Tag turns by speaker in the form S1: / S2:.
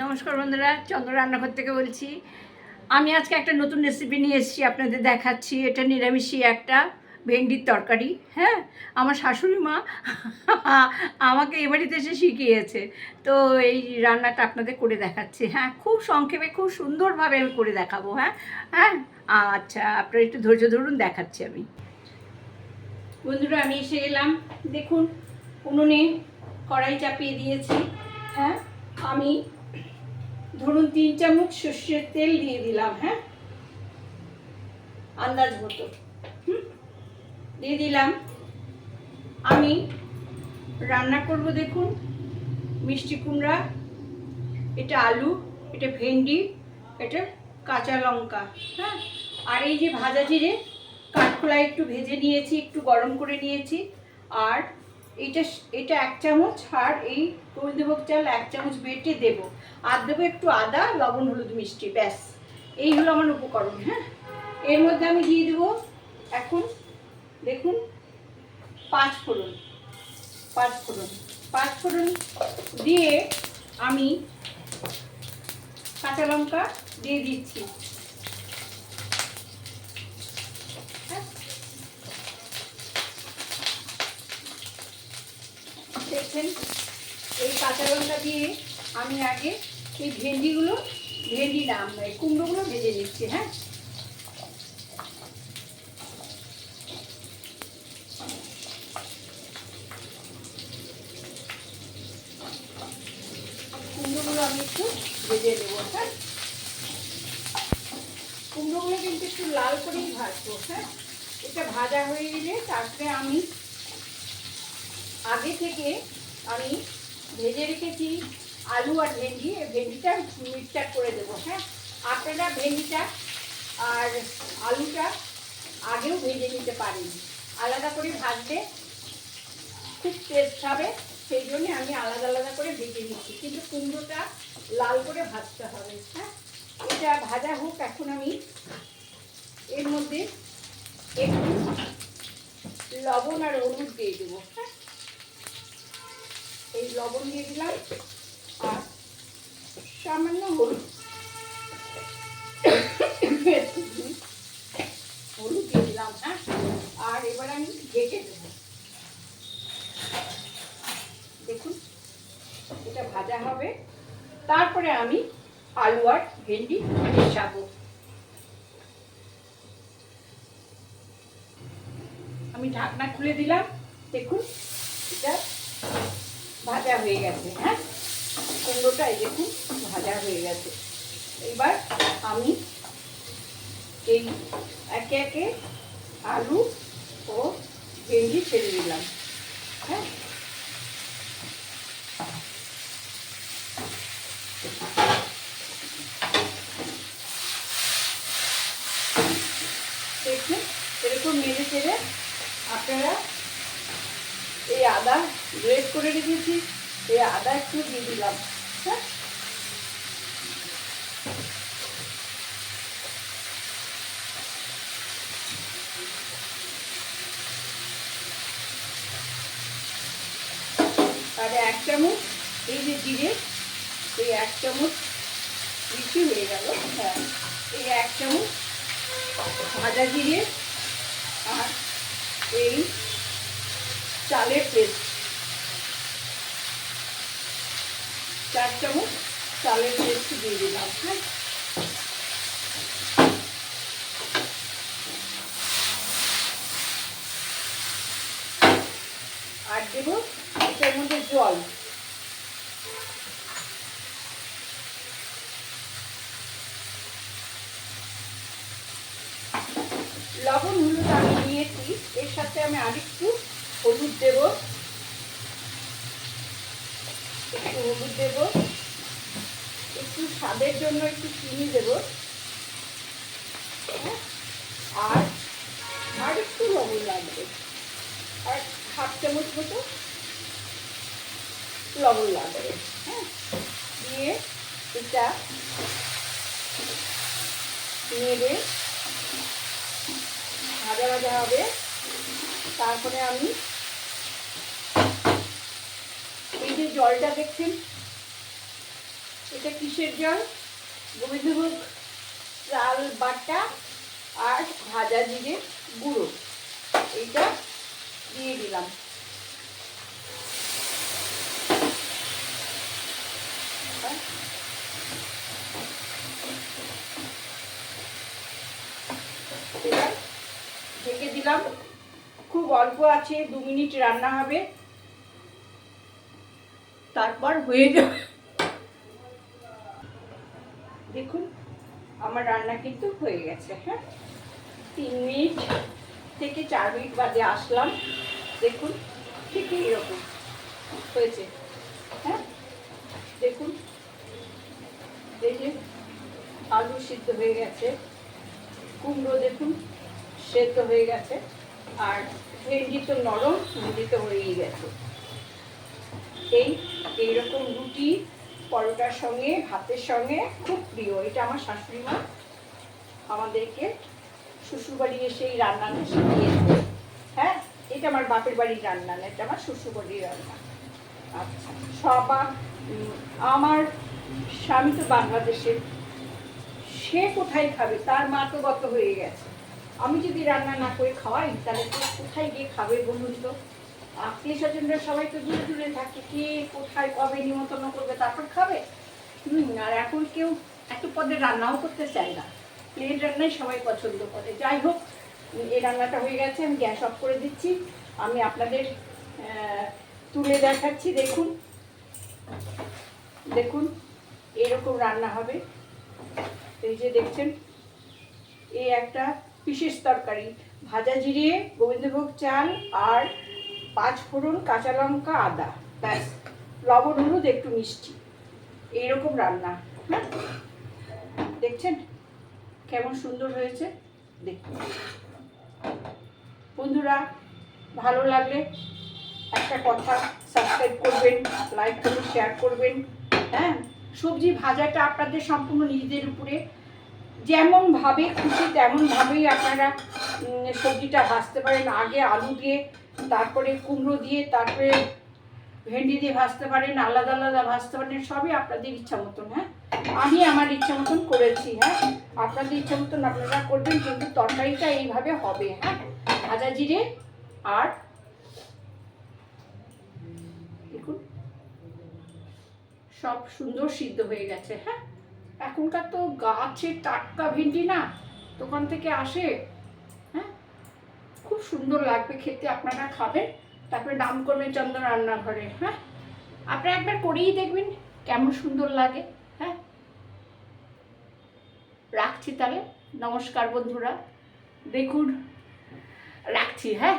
S1: নমস্কার বন্ধুরা, চন্দ্র রান্নাঘর থেকে বলছি। আমি আজকে একটা নতুন রেসিপি নিয়ে এসেছি, আপনাদের দেখাচ্ছি। এটা নিরামিষই একটা ভেন্ডির তরকারি হ্যাঁ? আমার শাশুড়ি মা আমাকে এ বাড়িতে এসে শিখিয়েছে। তো এই রান্নাটা আপনাদের করে দেখাচ্ছি হ্যাঁ? খুব সংক্ষেপে, খুব সুন্দরভাবে আমি করে দেখাবো হ্যাঁ? হ্যাঁ? আচ্ছা আপনারা একটু ধৈর্য ধরুন, দেখাচ্ছি আমি। বন্ধুরা, আমি এসে এলাম দেখুন, উনুনে কড়াই চাপিয়ে দিয়েছি হ্যাঁ? আমি ধরুন তিন চামচ সর্ষের তেল দিয়ে দিলাম হ্যাঁ? আন্দাজ মতো? দিয়ে দিলাম। আমি রান্না করব দেখুন, মিষ্টি কুমড়া, এটা আলু, এটা ভেন্ডি, এটা কাঁচা লঙ্কা হ্যাঁ? আর এই যে ভাজা জিরে কাঠখোলা একটু ভেজে নিয়েছি, একটু গরম করে নিয়েছি, আর এইটা এটা এক চামচ আর এই গোলদেভোগ চাল এক চামচ বেটে দেব। আর দেবো একটু আদা, লবণ, হলুদ মিষ্টি, ব্যাস। এই হলো আমার উপকরণ হ্যাঁ? এর মধ্যে আমি দিয়ে দেবো এখন, দেখুন, পাঁচ ফোড়ন পাঁচ ফোড়ন। পাঁচ ফোড়ন দিয়ে আমি কাঁচা লঙ্কা দিয়ে দিচ্ছি হ্যাঁ দেখছেন এই কাঁচা লঙ্কা দিয়ে আমি আগে এই ভেন্ডিগুলো ভেন্ডি না এই কুমড়োগুলো ভেজে নিচ্ছি হ্যাঁ? কুমড়োগুলো আমি একটু ভেজে দেবো হ্যাঁ? কুমড়োগুলো কিন্তু একটু লাল করেই ভাজবো হ্যাঁ? এটা ভাজা হয়ে গেলে তারপরে আমি আগে থেকে আমি ভেজে রেখেছি আলু আর ভেন্ডি। ভেন্ডিটা মিক্সচার করে দেবো হ্যাঁ? আপনারা ভেন্ডিটা আর আলুটা আগেও ভেজে নিতে পারেন আলাদা করে ভাজলে খুব টেস্ট হবে, সেই জন্যে আমি আলাদা আলাদা করে ভেজে নিচ্ছি। কিন্তু কুমড়োটা লাল করে ভাজতে হবে হ্যাঁ? এটা ভাজা হোক এখন আমি। এর মধ্যে একটু লবণ আর হলুদ দিয়ে দেবো হ্যাঁ? লবণ দিয়ে দিলাম। আর সামান্য হলুদ। হলুদ দিয়ে দিলাম হ্যাঁ? আর এবার আমি ঢেকে দেবো। দেখুন, এটা ভাজা হবে। তারপরে আমি আলু আর ভেন্ডি মেশাবো। আমি ঢাকনা খুলে দিলাম। দেখুন, এটা ভাজা হয়ে গেছে হ্যাঁ? কুমড়োটা দেখুন, ভাজা হয়ে গেছে। এবার আমি এই একে একে আলু ও ভেন্ডি ছেড়ে দিলাম হ্যাঁ? দেখুন, এরকম মেরে চেড়ে আপনারা এই আদা গ্রেট করে রেখেছি, এই আদা একটু দিয়ে দিলাম হ্যাঁ? আর এক চামচ, এই যে জিরে, এই এক চামচ বেশি হয়ে গেল হ্যাঁ। এই এক চামচ ভাজা জিরে আর এই চালের পেস্ট চার চামচ চালের পেস্ট দিয়ে দিলাম হ্যাঁ? আর দেব এটার মধ্যে জল। লবণ হলুদ আমি নিয়েছি, এর সাথে আমি আরেকটু হলুদ দেব। একটু হলুদ দেব। একটু স্বাদের জন্য একটু চিনি দেব। হ্যাঁ? আর আর একটু লবণ লাগবে। আর হাফ চামচ মতো লবণ লাগবে। হ্যাঁ? দিয়ে এটা নেড়ে ভাজা ভাজা হবে। তারপরে আমি এই যে জলটা দেখছেন, এটা কিসের জল? গোবিন্দভোগ চাল বাটা আর ভাজা জিরে গুঁড়ো। এইটা দিয়ে দিলাম। ঢেকে দিলাম। খুব অল্প আছে, দু মিনিট রান্না হবে। তারপর হয়ে যাবে। দেখুন, আমার রান্না কিন্তু হয়ে গেছে হ্যাঁ? তিন মিনিট থেকে চার মিনিট বাদে আসলাম। দেখুন, ঠিক এইরকম হয়েছে হ্যাঁ? দেখুন যে আলু সিদ্ধ হয়ে গেছে, কুমড়ো দেখুন, সেদ্ধ হয়ে গেছে, আর ভেন্ডি তো নরম, ভেন্ডি তো হয়েই গেছে। এই এইরকম রুটি, পরোটার সঙ্গে, ভাতের সঙ্গে খুব প্রিয়। এটা আমার শাশুড়ি মা আমাদেরকে শ্বশুরবাড়ি এসে এই রান্নাটা শিখিয়েছে। হ্যাঁ এটা আমার বাপের বাড়ির রান্না, না এটা আমার শ্বশুরবাড়ির রান্না। আচ্ছা সবা আমার স্বামী তো বাংলাদেশের, সে কোথায় খাবে? তার মা তো গত হয়ে গেছে। আমি যদি রান্না না করে খাওয়াই, তাহলে কোথায় গিয়ে খাবে বলুন তো? আত্মীয় স্বজনরা সবাই তো দূরে দূরে থাকে, কে কোথায় কবে নিমন্ত্রণ করবে, তারপর খাবে? আর এখন কেউ একটু পদে রান্নাও করতে চায় না। প্লেন রান্নাই সবাই পছন্দ করে। যাই হোক, এই রান্নাটা হয়ে গেছে, আমি গ্যাস অফ করে দিচ্ছি। আমি আপনাদের তুলে দেখাচ্ছি, দেখুন। দেখুন, এরকম রান্না হবে। এই যে দেখছেন, এই একটা বিশেষ তরকারি, ভাজা জিরে, গোবিন্দভোগ চাল আর পাঁচ ফোড়ন কাঁচা লঙ্কা, আদা, ব্যাস। লবণ, হলুদ, একটু মিষ্টি। এইরকম রান্না। হ্যাঁ দেখছেন? কেমন সুন্দর হয়েছে? দেখুন। বন্ধুরা, ভালো লাগলে একটা কথা সাবস্ক্রাইব করবেন লাইক করবেন শেয়ার করবেন। হ্যাঁ? সবজি ভাজাটা আপনাদের সম্পূর্ণ নিজেদের উপরে। যেমন ভাবে খুশি, তেমন ভাবেই আপনারা সবজিটা ভাজতে পারেন। আগে আলু দিয়ে তারপরে কুমড়ো দিয়ে, তারপরে ভেন্ডি দিয়ে ভাজতে পারেন, আলাদা আলাদা ভাজতে পারেন, সবই আপনাদের ইচ্ছা মতন হ্যাঁ? আমি আমার ইচ্ছা মতন করেছি হ্যাঁ? আপনাদের ইচ্ছা মতন আপনারা করবেন, কিন্তু তরকারিটা এইভাবে হবে হ্যাঁ? ভাজা জিরে আর দেখুন, সব সুন্দর সিদ্ধ হয়ে গেছে হ্যাঁ? এখনকার তো গাছের টাটকা ভেন্ডি না, দোকান থেকে আসে খুব সুন্দর লাগবে খেতে, আপনারা খাবেন। তারপরে নাম করবেন চন্দ্র রান্নাঘরে হ্যাঁ? আপনারা একবার করেই দেখবেন কেমন সুন্দর লাগে হ্যাঁ? রাখছি তাহলে। নমস্কার বন্ধুরা। দেখুন, রাখছি হ্যাঁ?